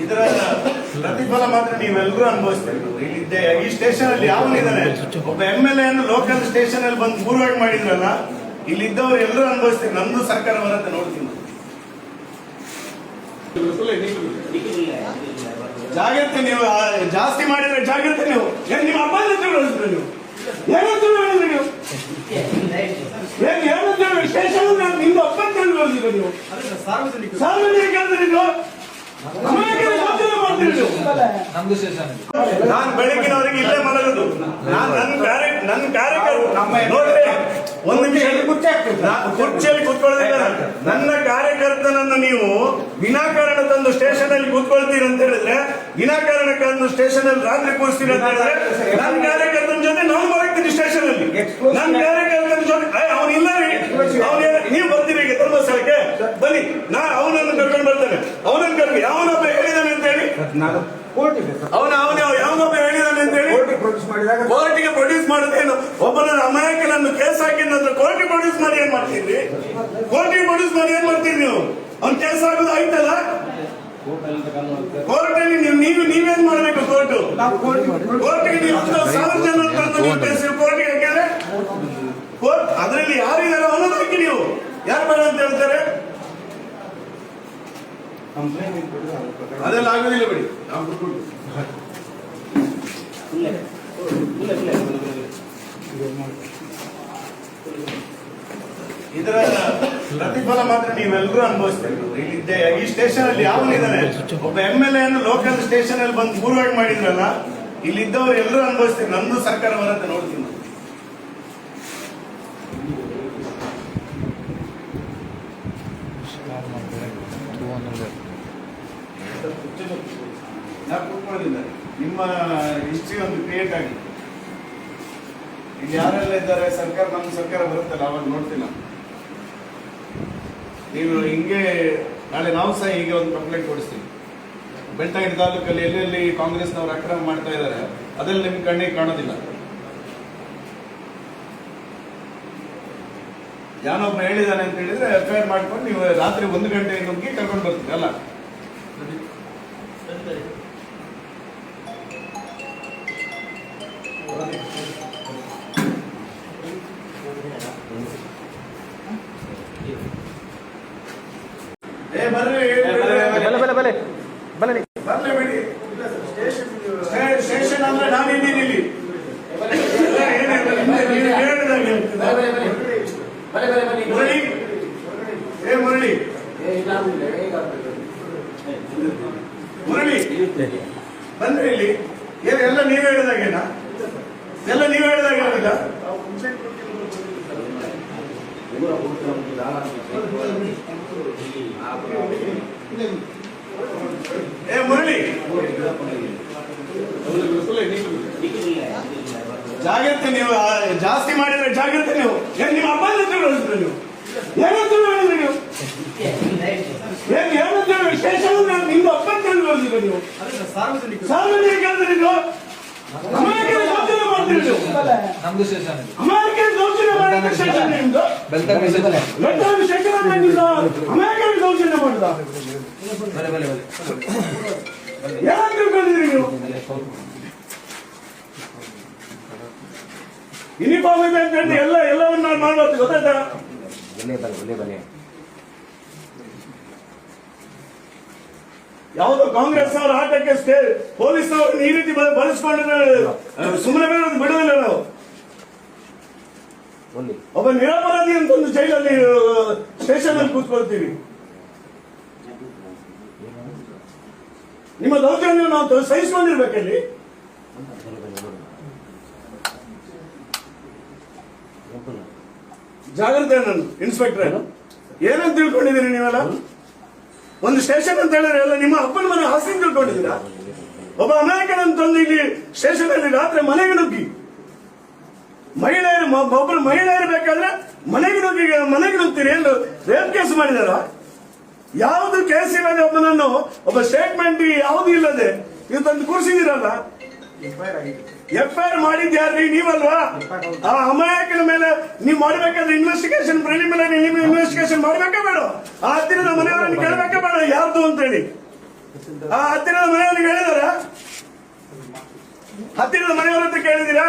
ಇದರ ಪ್ರತಿಫಲ ಮಾತ್ರ ನೀವೆಲ್ಲರೂ ಅನುಭವಿಸ್ತೀರಿ. ಇಲ್ಲಿದ್ದೆ ಈ ಸ್ಟೇಷನ್ ಅಲ್ಲಿ ಯಾವನಿದ್ದಾನೆ ಒಬ್ಬ M L A local station ಅಲ್ಲಿ ಬಂದು ಫೂರ್ವರ್ಡ್ ಮಾಡಿದ್ರಲ್ಲ ಇಲ್ಲಿದ್ದವ್ರು ಎಲ್ಲರೂ ಅನುಭವಿಸ್ತೀವಿ ನಮ್ದು ಸರ್ಕಾರ ಬರುತ್ತೆ ನೋಡ್ತೀನಿ ಜಾಗ್ರತೆ ನೀವು ಜಾಸ್ತಿ ಮಾಡಿದ್ರೆ ಜಾಗ್ರತೆ ನೀವು. ಏನ್ ನಿಮ್ಮ ಅಪ್ಪ ನೀವು? ಏನಂತ ಹೇಳಿದ್ರಿ ನೀವು? ಏನ್ ಏನಂತ ಹೇಳಿ ಸ್ಟೇಷನ್ ನಿಮ್ದು ನೀವು. ಸಾರ್ವಜನಿಕ ಅಂದ್ರೆ ನೀವು ಅಮಾಯಕರ ಶೋಷಣೆ ಮಾಡ್ತೀರಿ ನೀವು ನಮ್ದು ಸ್ಟೇಷನ್ ನಾನ್ ಬೆಳಗಿನವರೆಗೆ ಇಲ್ಲೇ ಮಲಗುದು. ನಾನು ನನ್ನ ಕಾರ್ಯ ನನ್ನ ಕಾರ್ಯಕರ್ತರು. ನೋಡ್ರಿ ಒಂದು ನಿಮಿಷ. ಕುರ್ಚಿಯಲ್ಲಿ ಕೂತ್ಕೊಳ್ಳೋದಿಲ್ಲ ನನ್ನ ಕಾರ್ಯಕರ್ತನನ್ನು ನೀವು ವಿನಾಕಾರಣ ತಂದು ಸ್ಟೇಷನ್ ಅಲ್ಲಿ ಕೂತ್ಕೊಳ್ತೀರಿ ಅಂತ ಹೇಳಿದ್ರೆ ವಿನಾಕಾರಣ ತಂದು ಸ್ಟೇಷನ್ ಅಲ್ಲಿ ರಾತ್ರಿ ಕೂರಿಸ್ತೀರಿ ಅಂತ ಹೇಳಿದ್ರೆ ನನ್ನ ಕಾರ್ಯಕರ್ತನ ಜೊತೆ ನಾನು ಬರಕ್ತೀನಿ ಸ್ಟೇಷನ್ ಅಲ್ಲಿ ನನ್ನ ಕಾರ್ಯಕರ್ತನ ಜೊತೆ ಅವನು ಇಲ್ಲ ರೀ ಅವನು ನೀವು ಬರ್ತೀರಿ ಈಗ ಧರ್ಮಸ್ಥಳಕ್ಕೆ ಬನ್ನಿ ನಾ ಅವನನ್ನು ಕರ್ಕೊಂಡು ಬರ್ತೇನೆ ಅವನನ್ನು ಕರ್ಕೊಂಡು ಯಾವನೊಬ್ಬ ಹೇಳಿದಾನೆ ಅಂತ ಹೇಳಿ ನಾನು ಕೋರ್ಟಿಗೆ ಅವನು ಅವನ ಯಾವನೊಬ್ಬ ಹೇಳಿದಾನೆ ಅಂತ ಹೇಳಿ? ಕೋರ್ಟಿಗೆ ಪ್ರೊಡ್ಯೂಸ್ ಮಾಡಿದಾಗ ಕೋರ್ಟಿಗೆ ಪ್ರೊಡ್ಯೂಸ್ ಮಾಡೋದೇನು? ಒಬ್ಬನ ಅಮಾಯಕನನ್ನು ಕೇಸ್ ಹಾಕಿದ್ರೆ ಕೋರ್ಟಿಗೆ ಪ್ರೊಡ್ಯೂಸ್ ಮಾಡಿ ಏನ್ ಮಾಡ್ತೀರಿ? ಕೋರ್ಟಿಗೆ ಪ್ರೊಡ್ಯೂಸ್ ಮಾಡಿ ಏನ್ ಮಾಡ್ತೀರಿ ನೀವು? ಅವ್ನು ಕೇಸ್ ಹಾಕೋದು ಆಯ್ತಲ್ಲ? ಕೋರ್ಟಲ್ಲಿ ನೀವು ನೀವು ನೀವೇನ್ ಮಾಡ್ಬೇಕು ಕೋರ್ಟ್? ಕೋರ್ಟಿಗೆ ನೀವು ಸಾವಿರ ಜನ ಕೋರ್ಟಿಗೆ ಹಾಕಿದ್ರೆ? ಕೋರ್ಟ್ ಅದರಲ್ಲಿ ಯಾರಿದ್ದಾರೆ ಅವನನ್ನು ಹಾಕಿ ನೀವು. ಯಾರು ಬೇಡ ಅಂತ ಹೇಳ್ತಾರೆ? ಅದೆಲ್ಲ ಆಗೋದಿಲ್ಲ ಬಿಡಿ. ನಾವು. ಇದರ ಪ್ರತಿಫಲ ಮಾತ್ರ ನೀವೆಲ್ಲರೂ ಅನುಭವಿಸ್ತೀರಿ. ಇಲ್ಲಿದ್ದೆ ಈ ಸ್ಟೇಷನ್ ಅಲ್ಲಿ ಯಾವನಿದ್ದಾನೆ ಒಬ್ಬ M L A local station ಅಲ್ಲಿ ಬಂದು ಮೂರುವಾಗಿ ಮಾಡಿದ್ರಲ್ಲ, ಇಲ್ಲಿದ್ದವ್ರು ಎಲ್ಲರೂ ಅನುಭವಿಸ್ತೀವಿ ನಂದು ಸರ್ಕಾರ ಬರುತ್ತೆ ನೋಡ್ತೀನಿ. ನಾವು ಕೂತ್ಕೊಳ್ಳೋದಿಲ್ಲ ನಿಮ್ಮ ಹಿಸ್ಟ್ರಿ ಒಂದು ಕ್ರಿಯೇಟ್ ಆಗಿ ಇಲ್ಲಿ ಯಾರೆಲ್ಲ ಇದ್ದಾರೆ ಸರ್ಕಾರ ನಮ್ಮ ಸರ್ಕಾರ ಬರುತ್ತಲ್ಲ ಅವಾಗ ನೋಡ್ತೀನಿ. ನೀವು ಹಿಂಗೆ ನಾಳೆ ನಾವು ಸಹ ಹೀಗೆ ಒಂದು ಕಂಪ್ಲೇಂಟ್ ಕೊಡಿಸ್ತೀವಿ ಬೆಳ್ತಂಗಡಿ ತಾಲೂಕಲ್ಲಿ ಎಲ್ಲೆಲ್ಲಿ ಕಾಂಗ್ರೆಸ್ನವರು ಅಕ್ರಮ ಮಾಡ್ತಾ ಇದ್ದಾರೆ ಅದರಲ್ಲಿ ನಿಮ್ ಕಣ್ಣಿಗೆ ಕಾಣೋದಿಲ್ಲ ಯಾನೊಬ್ಬ ಹೇಳಿದಾನೆ ಅಂತ ಹೇಳಿದ್ರೆ ಎಫ್ ಮಾಡ್ಕೊಂಡು ನೀವು ರಾತ್ರಿ ಒಂದು ಗಂಟೆ ನುಗ್ಗಿ ಕರ್ಕೊಂಡು ಬರ್ತೀವಿ ಅಲ್ಲ ಬಲೆ ಬಲೆ ಬಲೆ ಬಲೆ ಬರ್ಲಿ ಬಿಡಿ. ಸ್ಟೇ- ಸ್ಟೇಷನ್ ಅಂದ್ರೆ ನಾನು ಇಲ್ಲಿ. ಮುರಳಿ. ಏ ಮುರಳಿ. ಮುರಳಿ ಬಂದ್ರೆ ಇಲ್ಲಿ ಏನು ಎಲ್ಲ ನೀವು ಹೇಳಿದಾಗೇನಾ? ಎಲ್ಲ ನೀವು ಹೇಳಿದಾಗ ಏ, ಮುರಳಿ. ಜಾಗ್ರತೆ ನೀವು ಜಾಸ್ತಿ ಮಾಡಿದ್ರೆ ಜಾಗ್ರತೆ ನೀವು. ನಿಮ್ಮ ಅಪ್ಪ ನೀವು. ಏನಂತ ಹೇಳಿದ್ರಿ ನೀವು ಏನ್ ಏನಂತ ಹೇಳಿ ಸ್ಟೇಷನ್ ನಿಮ್ದು ಅಪ್ಪ ತಿಳಿಸಿದ್ರೆ ನೀವು ಸಾರ್ವಜನಿಕ ಅಂದ್ರೆ ನೀವು ಅಮಾಯಕರ ದೌರ್ಜನ್ಯ ಮಾಡ್ತೀರಿ ನೀವು. ನಮ್ದು ಸ್ಟೇಷನ್ ಅಮಾಯಕರ ದೌರ್ಜನ್ಯ ಮಾಡಿದ ಸ್ಟೇಷನ್ ನಿಮ್ದು? ಬೆಳ್ತಂಗಡಿ ಸ್ಟೇಷನ್ ಬೆಟ್ಟದ ಶೇಖರ ನಿಮ್ದು ಅಮಾಯಕರ ದೌರ್ಜನ್ಯ ಮಾಡಿದ? ಬಲೆ ಬಲೆ ಬಲೆ ಯಾರು ತಿಳ್ಕೊಂಡಿದ್ರಿ ನೀವು? ಯೂನಿಫಾರ್ಮ್ ಇದೆ ಅಂತ ಹೇಳಿ ಎಲ್ಲ ಎಲ್ಲವನ್ನ ಮಾಡ್ಬೋದು ಗೊತ್ತಾಯ್ತಾ? ಯಾವುದೋ ಕಾಂಗ್ರೆಸ್ ಅವರ ಆಟಕ್ಕೆ ಸ್ಟೇ ಪೊಲೀಸ್ನವರು ಈ ರೀತಿ ಬಳಸ್ಕೊಂಡ್ರೆ ಸುಮ್ಮನೆ ಬಿಡೋದು ಬಿಡೋದಿಲ್ಲ ನಾವು. ಒಬ್ಬ ನಿರಪರಾಧಿ ಅಂತ ಒಂದು ಜೈಲಲ್ಲಿ ಸ್ಟೇಷನ್ ಅಲ್ಲಿ ಕೂತ್ಕೊಳ್ತೀವಿ. ನಿಮ್ಮ ದೌರ್ಜನ್ಯ ನಾವು ಸಹಿಸ್ಕೊಂಡಿರ್ಬೇಕಲ್ಲಿ ಜಾಗ್ರತೆ ನಾನು ಇನ್ಸ್ಪೆಕ್ಟರ್. ಏನಂತ ತಿಳ್ಕೊಂಡಿದ್ದೀರಿ ನೀವೆಲ್ಲ? ಒಂದು ಸ್ಟೇಷನ್ ಅಂತ ಹೇಳಿದ್ರೆ, ಎಲ್ಲ ನಿಮ್ಮ ಅಪ್ಪನ ಮನೆ ಆಸ್ತಿ ತಿಳ್ಕೊಂಡಿದ್ದೀರಾ ಒಬ್ಬ ಅಮೆರಿಕನ್ ತಂದು ಇಲ್ಲಿ ಸ್ಟೇಷನ್ ಅಲ್ಲಿ ರಾತ್ರಿ ಮನೆಗೆ ನುಗ್ಗಿ. ಮಹಿಳೆಯರು ಒಬ್ಬರು ಮಹಿಳೆಯರು ಬೇಕಾದ್ರೆ ಮನೆಗೆ ನುಗ್ಗಿ, ಮನೆಗೆ ನುಗ್ತೀರಿ ಏನು ರೇಪ್ ಕೇಸ್ ಮಾಡಿದಾರ ಯಾವುದು ಕೇಸ್ ಇಲ್ಲದೆ ಒಬ್ಬನನ್ನು ಒಬ್ಬ ಸ್ಟೇಟ್ಮೆಂಟ್ ಯಾವುದು ಇಲ್ಲದೆ ಇದು ತಂದು ಕೂರಿಸಿದಿರಲ್ಲ ಎಫ್ ಐ ಆರ್ ಮಾಡಿದ್ಯಾರ್ರಿ ನೀವಲ್ವಾ? ಆ ಅಮಾಯಕನ ಮೇಲೆ ನೀವು ಮಾಡ್ಬೇಕಾದ್ರೆ ಇನ್ವೆಸ್ಟಿಗೇಷನ್ ಪ್ರಿಲಿಮಿನರಿ ನೀವು ಇನ್ವೆಸ್ಟಿಗೇಷನ್ ಮಾಡಬೇಕೇ ಬೇಡ? ಆ ಹತ್ತಿರದ ಮನೆಯವರನ್ನು ಕೇಳಬೇಕಾ ಬೇಡ? ಯಾರ್ದು ಅಂತ ಹೇಳಿ ಆ ಹತ್ತಿರದ ಮನೆಯವರಿಗೆ ಹೇಳಿದಾರ ಹತ್ತಿರದ ಮನೆಯವರ ಅಂತ ಕೇಳಿದಿರಾ?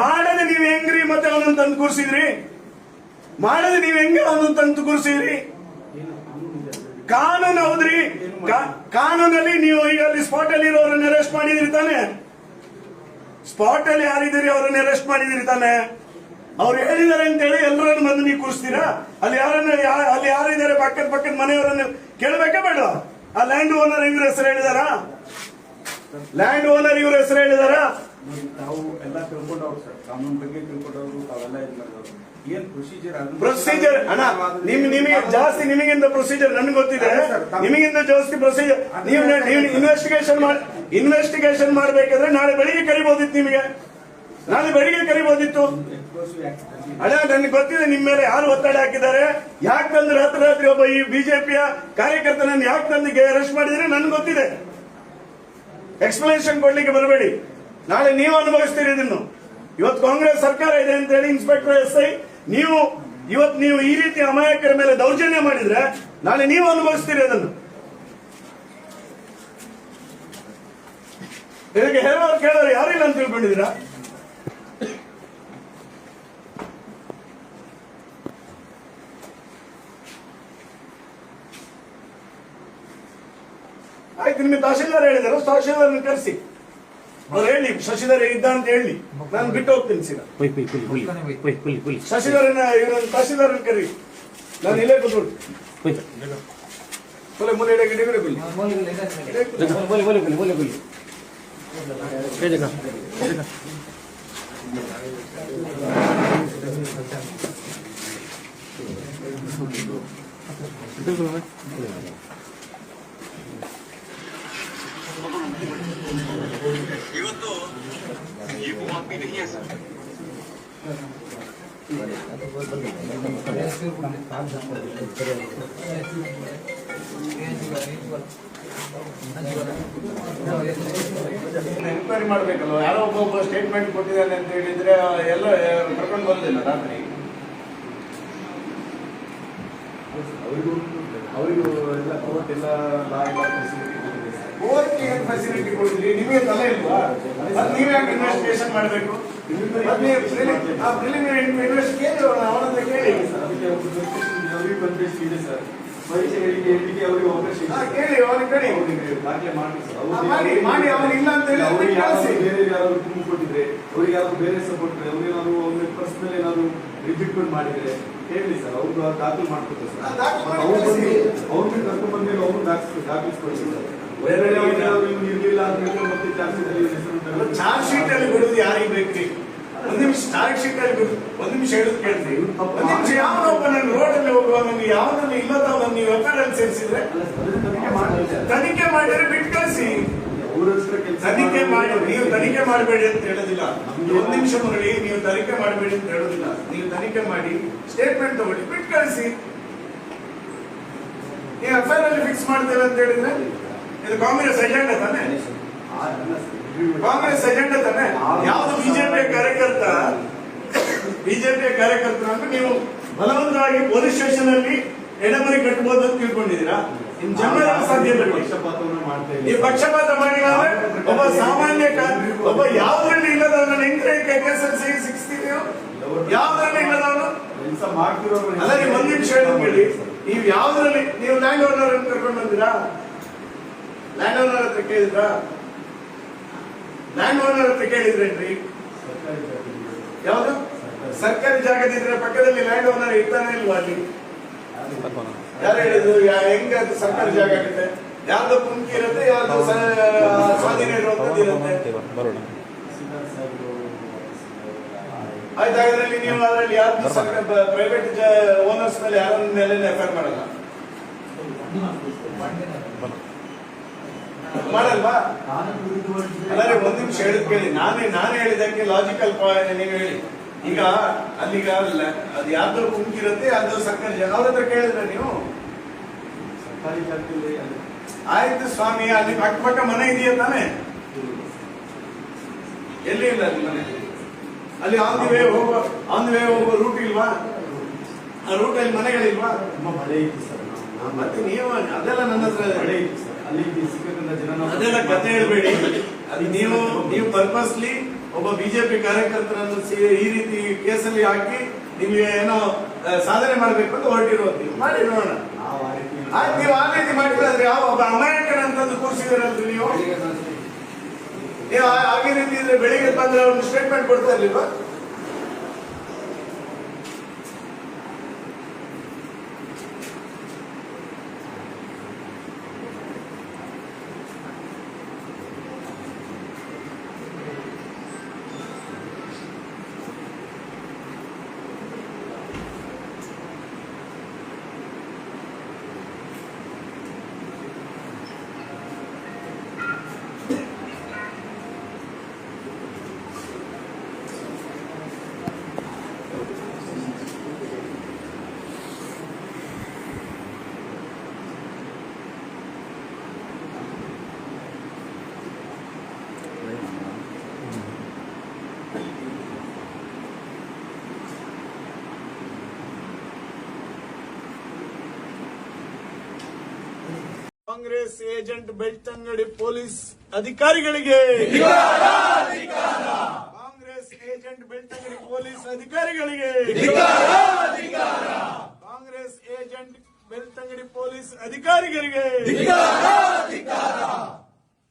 ಮಾಡದೆ ನೀವು ಹೆಂಗ್ರಿ ಮತ್ತೆ ಅವನನ್ನು ತಂದು ಕೂರಿಸಿದ್ರಿ? ಮಾಡದೆ ನೀವು ಹೆಂಗೆ ಅವನನ್ನು ತಂದು ಕೂರಿಸಿದ್ರಿ? ಕಾನೂನು ಹೌದ್ರಿ? ಕಾನೂನಲ್ಲಿ ನೀವು ಈಗ ಅಲ್ಲಿ ಸ್ಪಾಟ್ ಅಲ್ಲಿ ಇರೋರನ್ನ ಅರೆಸ್ಟ್ ಮಾಡಿದ್ರಿ ತಾನೆ? ಸ್ಪಾಟ್ ಅಲ್ಲಿ ಯಾರಿದ್ದೀರಿ ಅವರನ್ನ ಅರೆಸ್ಟ್ ಮಾಡಿದಿರಿ ತಾನೆ? ಅವ್ರು ಹೇಳಿದ್ದಾರೆ ಅಂತ ಹೇಳಿ ಎಲ್ಲರನ್ನು ಬಂದು ನೀವು ಕೂರಿಸ್ತೀರಾ? ಅಲ್ಲಿ ಯಾರನ್ನ ಅಲ್ಲಿ ಯಾರಿದ್ದಾರೆ ಪಕ್ಕದ ಪಕ್ಕದ ಮನೆಯವರನ್ನ ಕೇಳಬೇಕಾ ಬೇಡ? ಆ ಲ್ಯಾಂಡ್ ಓನರ್ ಇವ್ರ ಹೆಸರು ಹೇಳಿದಾರ? ಲ್ಯಾಂಡ್ ಓನರ್ ಇವ್ರ ಹೆಸರು ಹೇಳಿದಾರ? ನಾವು ಎಲ್ಲ ತಿಳ್ಕೊಂಡವ್ರು ಸರ್. ಕಾನೂನು ಬಗ್ಗೆ ತಿಳ್ಕೊಂಡವ್ರು, ತಾವೆಲ್ಲ ಇದು ಪ್ರೊಸೀಜರ್ ಅಣ್ಣ ನಿಮ್ ನಿಮಗೆ ಜಾಸ್ತಿ ನಿಮಗಿಂತ ಪ್ರೊಸೀಜರ್ ನನ್ಗೆ ಗೊತ್ತಿದೆ. ನಿಮಗಿಂತ ಜಾಸ್ತಿ ಪ್ರೊಸೀಜರ್ ನೀವು ನೀವು ಇನ್ವೆಸ್ಟಿಗೇಷನ್ ಮಾಡಿ ಇನ್ವೆಸ್ಟಿಗೇಷನ್ ಮಾಡ್ಬೇಕಂದ್ರೆ ನಾಳೆ ಬೆಳಿಗ್ಗೆ ಕರಿಬಹುದಿತ್ತು ನಿಮಗೆ. ನಾಳೆ ಬೆಳಿಗ್ಗೆ ಕರಿಬಹುದಿತ್ತು ಅಣ್ಣ ನನ್ಗೆ ಗೊತ್ತಿದೆ ನಿಮ್ಮ ಮೇಲೆ ಯಾರು ಒತ್ತಡ ಹಾಕಿದ್ದಾರೆ. ಯಾಕೆ ತಂದು ರಾತ್ರಿ ರಾತ್ರಿ ಒಬ್ಬ ಈ ಬಿಜೆಪಿಯ ಕಾರ್ಯಕರ್ತನನ್ನ ಯಾಕೆ ತಂದು ಅರೆಸ್ಟ್ ಮಾಡಿದ್ರೆ ನನ್ಗೆ ಗೊತ್ತಿದೆ. ಎಕ್ಸ್ಪ್ಲನೇಷನ್ ಕೊಡ್ಲಿಕ್ಕೆ ಬರಬೇಡಿ. ನಾಳೆ ನೀವು ಅನುಭವಿಸ್ತೀರಿ ಇದನ್ನು. ಇವತ್ತು ಕಾಂಗ್ರೆಸ್ ಸರ್ಕಾರ ಇದೆ ಅಂತ ಹೇಳಿ ಇನ್ಸ್ಪೆಕ್ಟರ್ ಎಸ್ ಐ ನೀವು ಇವತ್ತು ನೀವು ಈ ರೀತಿ ಅಮಾಯಕರ ಮೇಲೆ ದೌರ್ಜನ್ಯ ಮಾಡಿದ್ರೆ ನಾಳೆ ನೀವು ಅನುಭವಿಸ್ತೀರಿ ಅದನ್ನು. ಇದಕ್ಕೆ ಹೇಳೋರು ಕೇಳೋರು ಯಾರಿಲ್ಲ ಅಂತ ತಿಳ್ಕೊಂಡಿದ್ದೀರಾ? ಆಯ್ತು, ನಿಮಗೆ ತಹಶೀಲ್ದಾರ್ ಹೇಳಿದಾರೆ ತಹಶೀಲ್ದಾರ್ ಕರೆಸಿ. ಅವ್ರು ಹೇಳಿ ಶಶಿಧರ ಇದ್ದ ಅಂತ ಹೇಳಿ. ನಾನು ಬಿಟ್ಟು ಹೋಗ್ತೀನಿ ಪುಲಿ ಶಶಿಧರನ್ನ ಇವ್ರನ್ನ ತಹಶೀಲ್ದಾರ್ ಕರಿ. ನಾನು ಇಲ್ಲೇ ಕೂತ್ಕೊಂಡು ಪುಲಿ ಕೊಲೆ. ಮುನೆ ಗಿಡ ಗಿಡ. ಬಿಡಿ ಪುಲಿ ಪುಲಿ ಎನ್ಕ್ವೈರಿ ಮಾಡ್ಬೇಕಲ್ಲ ಯಾರೋ ಒಬ್ಬ ಸ್ಟೇಟ್ಮೆಂಟ್ ಕೊಟ್ಟಿದ್ದಾನೆ ಅಂತ ಹೇಳಿದ್ರೆ ಎಲ್ಲ ಕರ್ಕೊಂಡು ಬಂದಿಲ್ಲ ರಾತ್ರಿ. ಅವರಿಗೂ ಅವರಿಗೂ ಎಲ್ಲ ಕೋರ್ಟ್ ಎಲ್ಲ ಲಾ ಎಲ್ಲ ಕೋರ್ಟ್ ಏನ್ ಫೆಸಿಲಿಟಿ ಕೊಡಿದ್ರಿ ನಿಮಗೆ ತಲೆ ಇಲ್ವಾ? ಮತ್ತೆ ಮಾಡಬೇಕು ಯಾಕೆ ಇನ್ವೆಸ್ಟಿಗೇಷನ್ ಮಾಡಬೇಕು? ಪ್ರಿಲಿಮಿನರಿ ಇನ್ವೆಸ್ಟಿಗೇಷನ್ ಅವನ ಹತ್ರ ಕೇಳಿ. ಅವರಿಗೆ ಇದೆ ಸರ್ ಪರೀಕ್ಷೆಗಳಿಗೆ ಹೇಳಿಕೆ ಅವರಿಗೆ ಅವಕಾಶ ಕೇಳಿ ಅವನಿಗೆ ಕಡಿ ಅವರಿಗೆ ದಾಖಲೆ ಮಾಡಿ ಮಾಡಿ ಮಾಡಿ ಅವನು ಇಲ್ಲ ಅಂತ ಹೇಳಿ ಅವ್ರಿಗೆ ಯಾರಾದ್ರು ಬೇರೆ ಯಾರಾದ್ರು ತುಂಬ ಕೊಟ್ಟಿದ್ರೆ ಅವ್ರಿಗೆ ಯಾರಾದ್ರು ಬೇರೆ ಸಪೋರ್ಟ್ ಕೊಟ್ಟಿದ್ರೆ ಅವ್ರೇನಾದ್ರು ಅವ್ರಿಗೆ ಪರ್ಸನಲ್ ಏನಾದ್ರು ರಿಜಿಕ್ಮೆಂಟ್ ಮಾಡಿದ್ರೆ ಹೇಳಿ ಸರ್ ಅವ್ರು ದಾಖಲು ಮಾಡ್ಕೊತಾರೆ ಸರ್. ಅವ್ರು. ಬಂದು ಅವ್ರನ್ನ ಕರ್ಕೊಂಡು ಬಂದ್ಮೇಲೆ ಅವ್ರು ದಾಖಲಿಸ್ ದಾಖಲಿಸ್ಕೊಡ್ತೀವಿ ಸರ್. ಬೇರೆ ಅವ್ರು ಅವ್ರು ಇರಲಿಲ್ಲ ಅಂತ ಮತ್ತೆ ಚಾರ್ಜ್ ಹೆಸರು ಚಾರ್ಜ್ ಶೀಟ್ ಅಲ್ಲಿ ಬಿಡುದು ಯಾರಿಗೆ ಬೇಕ್ರಿ ಒಂದ್ ನಿಮಿಷ ಚಾರ್ಜ್ ಶೀಟ್ ಅಲ್ಲಿ ಬಿಡುದು ಒಂದ್ ನಿಮಿಷ ಹೇಳುದು ಕೇಳ್ರಿ ಒಂದ್ ನಿಮಿಷ ಯಾವ ನನ್ನ ರೋಡ್ ಅಲ್ಲಿ ಹೋಗುವ ನನಗೆ ಯಾವನಲ್ಲಿ ಇಲ್ಲದವನ್ನ ನೀವು ಎಫ್ಐಆರ್ ಅಲ್ಲಿ ಸೇರಿಸಿದ್ರೆ ತನಿಖೆ ಮಾಡ್ತೀವಿ ಸರ್. ತನಿಖೆ ಮಾಡಿದ್ರೆ ಬಿಟ್ಟು ಕಳಿಸಿ ಅವ್ರ ಹತ್ರ ಕೆಲಸ ತನಿಖೆ ಮಾಡಿ ನೀವು ತನಿಖೆ ಮಾಡಬೇಡಿ ಅಂತ ಹೇಳೋದಿಲ್ಲ. ಒಂದು ನಿಮಿಷ ನೋಡಿ ನೀವು ತನಿಖೆ ಮಾಡಬೇಡಿ ಅಂತ ಹೇಳೋದಿಲ್ಲ. ನೀವು ತನಿಖೆ ಮಾಡಿ ಸ್ಟೇಟ್ಮೆಂಟ್ ತಗೊಳ್ಳಿ. ಬಿಟ್ಟು ಕಳಿಸಿ. ನೀವು ಅಲ್ಲಿ ಫಿಕ್ಸ್ ಮಾಡ್ತೇವೆ ಅಂತ ಹೇಳಿದ್ರೆ, ಇದು ಕಾಂಗ್ರೆಸ್ ಎಜೆಂಡಾ ತಾನೆ? ಕಾಂಗ್ರೆಸ್ ಎಜೆಂಡಾ ತಾನೆ? ಯಾವ್ದು ಬಿಜೆಪಿ ಕಾರ್ಯಕರ್ತ ಬಿಜೆಪಿಯ ಕಾರ್ಯಕರ್ತರನ್ನು ನೀವು ಬಲವಂತವಾಗಿ ಪೊಲೀಸ್ ಸ್ಟೇಷನ್ ಅಲ್ಲಿ ಎಡಮರಿ ಕಟ್ಟಬಹುದು ಅಂತ ತಿಳ್ಕೊಂಡಿದ್ದೀರಾ? ನೀವು ಪಕ್ಷಪಾತ ಮಾಡಿಲ್ಲ ಒಬ್ಬ ಸಾಮಾನ್ಯ ಒಬ್ಬ ಯಾವ್ದ್ರಲ್ಲಿ ಇಲ್ಲದವನ್ನ ನಿಂತ್ರೆ ಕೆಪಿಎಸ್ಎಲ್ಸಿ ಸಿಕ್ಸ್ತೀವಿ ಯಾವ್ದ್ರಲ್ಲಿ ಇಲ್ಲದವನು? ಅಲ್ಲ ನೀವು ಒಂದ್ ನಿಮಿಷ ಹೇಳಿ ನೀವು ಯಾವ್ದ್ರಲ್ಲಿ ನೀವು ಲ್ಯಾಂಡ್ ಓನರ್ ಅಂತ ಕರ್ಕೊಂಡು ಬಂದಿರಾ ಲ್ಯಾಂಡ್ ಓನರ್ ಹತ್ರ ಕೇಳಿದ್ರಾ? ಲ್ಯಾಂಡ್ ಓನರ್ ಹತ್ರ ಕೇಳಿದ್ರೇನ್ರಿ? ಯಾವ್ದು? ಸರ್ಕಾರಿ. ಜಾಗದಿದ್ರೆ ಪಕ್ಕದಲ್ಲಿ ಲ್ಯಾಂಡ್ ಓನರ್ ಇರ್ತಾನೆ ಇಲ್ವಾ ಅಲ್ಲಿ? ಯಾರು ಹೇಳಿದ್ರು ಹೆಂಗ ಸರ್ಕಾರಿ ಜಾಗ ಆಗುತ್ತೆ? ಯಾರ್ದು ಕುಂಕಿ ಇರುತ್ತೆ ಯಾರ್ದು ಸ್ವಾಧೀನ ಇರುವಂತದ್ದು ಬರೋಣ ಆಯ್ತು, ಹಾಗಾದ್ರೆ ನೀವು ಅದರಲ್ಲಿ ಯಾರು ಪ್ರೈವೇಟ್ ಓನರ್ಸ್ ಮೇಲೆ ಯಾರ ಮೇಲೆ ಎಫ್ಐಆರ್ ಮಾಡಲ್ಲ? ಮಾಡಲ್ವಾ? ಅಲ್ಲೇ, ಒಂದ್ ನಿಮಿಷ ಹೇಳಿದ್ ಕೇಳಿ. ನಾನೇ ನಾನೇ ಹೇಳಿದಕ್ಕೆ ಲಾಜಿಕಲ್ ನೀವು ಹೇಳಿ. ಈಗ ಅಲ್ಲಿಗ ಅಲ್ಲ ಅದು ಯಾವ್ದು ಕುಂಕಿರುತ್ತೆ ಅದು ಸರ್ಕಾರಿ ಜನ ಅವ್ರ ಹತ್ರ ಕೇಳಿದ್ರೆ ನೀವು? ಸರ್ಕಾರಿ ಜಾಗದಲ್ಲಿ ಆಯ್ತು ಸ್ವಾಮಿ ಅಲ್ಲಿ ಪಕ್ಕ ಪಕ್ಕ ಮನೆ ಇದೆಯಾ ತಾನೆ? ಎಲ್ಲಿ ಇಲ್ಲ ಅಲ್ಲಿ ಮನೆ? ಅಲ್ಲಿ ಆನ್ ದಿ ವೇ ಹೋಗೋ ಆನ್ ದಿ ವೇ ಹೋಗೋ ರೂಟ್ ಇಲ್ವಾ? ಆ ರೂಟ್ ಅಲ್ಲಿ ಮನೆಗಳಿಲ್ವಾ? ನಮ್ಮ ಮಳೆ ಇತ್ತು ಸರ್. ಮತ್ತೆ ನೀವು ಅದೆಲ್ಲ ನನ್ನ ಹತ್ರ ಮಳೆ ಇತ್ತು ಸರ್. ಅಲ್ಲಿ ಸಿಕ್ಕಂತ ಜನ ಅದೆಲ್ಲ ಕತೆ ಹೇಳ್ಬೇಡಿ. ಅದು ನೀವು ನೀವು ಪರ್ಪಸ್ಲಿ ಒಬ್ಬ ಬಿಜೆಪಿ ಕಾರ್ಯಕರ್ತರನ್ನು ಈ ರೀತಿ ಕೇಸಲ್ಲಿ ಹಾಕಿ ನಿಮಗೆ ಏನೋ ಸಾಧನೆ ಮಾಡಬೇಕು ಅಂತ ಹೊರಟಿರೋದು ಮಾಡಿ ನೋಡೋಣ. ಆ ರೀತಿ ಆಯ್ತು ನೀವು ಆ ರೀತಿ ಮಾಡಿದ್ರೆ ಯಾವ ಒಬ್ಬ ಅಂತಂದು ಕೂರಿಸಿದಿರಲ್ರಿ ನೀವು? ಆ- ಹಾಗೆ ರೀತಿ ಇದ್ರೆ ಬೆಳಿಗ್ಗೆ ಬಂದ್ರೆ ಒಂದು ಸ್ಟೇಟ್ಮೆಂಟ್ ಕೊಡ್ತಾ ಇರ್ಲಿಲ್ವಾ? ಕಾಂಗ್ರೆಸ್ ಏಜೆಂಟ್ ಬೆಳ್ತಂಗಡಿ ಪೊಲೀಸ್ ಅಧಿಕಾರಿಗಳಿಗೆ. ಕಾಂಗ್ರೆಸ್ ಏಜೆಂಟ್ ಬೆಳ್ತಂಗಡಿ ಪೊಲೀಸ್ ಅಧಿಕಾರಿಗಳಿಗೆ. ಕಾಂಗ್ರೆಸ್ ಏಜೆಂಟ್ ಬೆಳ್ತಂಗಡಿ ಪೊಲೀಸ್ ಅಧಿಕಾರಿಗಳಿಗೆ.